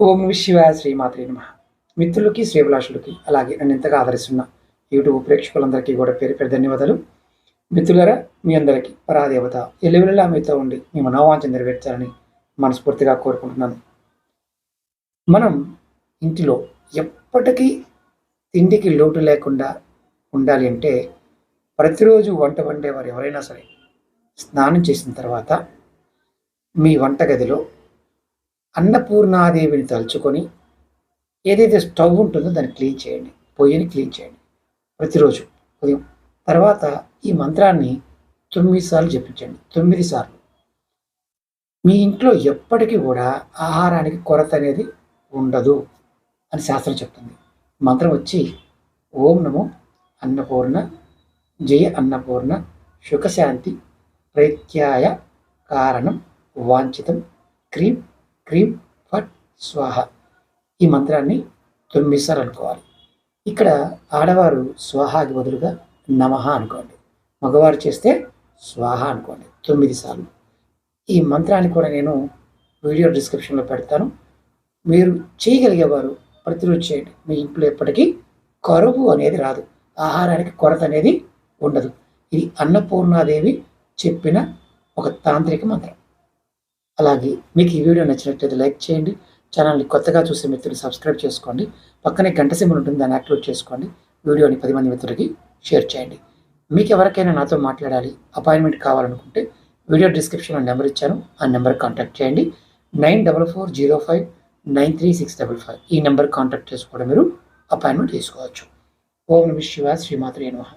ఓం నమ శివాయ శ్రీమాత్రి నమ. మిత్రులకి శ్రీభిలాషులకి అలాగే నన్ను ఎంతగా ఆదరిస్తున్న యూట్యూబ్ ప్రేక్షకులందరికీ కూడా పేరు పేరు ధన్యవాదాలు. మిత్రులరా మీ అందరికీ పరాదేవత ఎలువెల్లా మీతో ఉండి మీ మనోవాంఛ నెరవేర్చాలని మనస్ఫూర్తిగా కోరుకుంటున్నాను. మనం ఇంటిలో ఎప్పటికీ తిండికి లోటు లేకుండా ఉండాలి అంటే ప్రతిరోజు వంట వండేవారు ఎవరైనా సరే. స్నానం చేసిన తర్వాత మీ వంటగదిలో అన్నపూర్ణాదేవిని తలుచుకొని ఏదైతే స్టవ్ ఉంటుందో దాన్ని క్లీన్ చేయండి పొయ్యిని క్లీన్ చేయండి. ప్రతిరోజు ఉదయం. తర్వాత ఈ మంత్రాన్ని తొమ్మిది సార్లు జపించండి. తొమ్మిది సార్లు. మీ ఇంట్లో ఎప్పటికీ కూడా ఆహారానికి కొరత అనేది ఉండదు అని శాస్త్రం చెప్తుంది. మంత్రం వచ్చి ఓం నమో అన్నపూర్ణ జయ అన్నపూర్ణ సుఖశాంతి ప్రత్యాయ కారణం వాంఛితం క్రీం క్రీం ఫట్ స్వాహ. ఈ మంత్రాన్ని తొమ్మిది సార్లు అనుకోవాలి. ఇక్కడ ఆడవారు స్వాహాకి బదులుగా నమః అనుకోండి. మగవారు చేస్తే స్వాహ అనుకోండి. తొమ్మిది సార్లు. ఈ మంత్రాన్ని కూడా నేను వీడియో డిస్క్రిప్షన్లో పెడతాను. మీరు చేయగలిగేవారు ప్రతిరోజు చేయండి. మీ ఇంట్లో ఎప్పటికీ కరువు అనేది రాదు. ఆహారానికి కొరత అనేది ఉండదు. ఇది అన్నపూర్ణాదేవి చెప్పిన ఒక తాంత్రిక మంత్రం. అలాగే మీకు ఈ వీడియో నచ్చినట్లయితే లైక్ చేయండి. ఛానల్ని కొత్తగా చూసే మిత్రులు సబ్స్క్రైబ్ చేసుకోండి. పక్కనే గంట సింబల్ ఉంటుంది దాన్ని యాక్టివేట్ చేసుకోండి. వీడియోని పది మంది మిత్రులకి షేర్ చేయండి. మీకు ఎవరికైనా నాతో మాట్లాడాలి అపాయింట్మెంట్ కావాలనుకుంటే వీడియో డిస్క్రిప్షన్లో నెంబర్ ఇచ్చాను. ఆ నెంబర్ కాంటాక్ట్ చేయండి. Nine double four zero five nine three six double five ఈ నెంబర్ కాంటాక్ట్ చేసుకోవడం మీరు అపాయింట్మెంట్ తీసుకోవచ్చు. ఓం నమ శివ శ్రీమాత్రి నమః.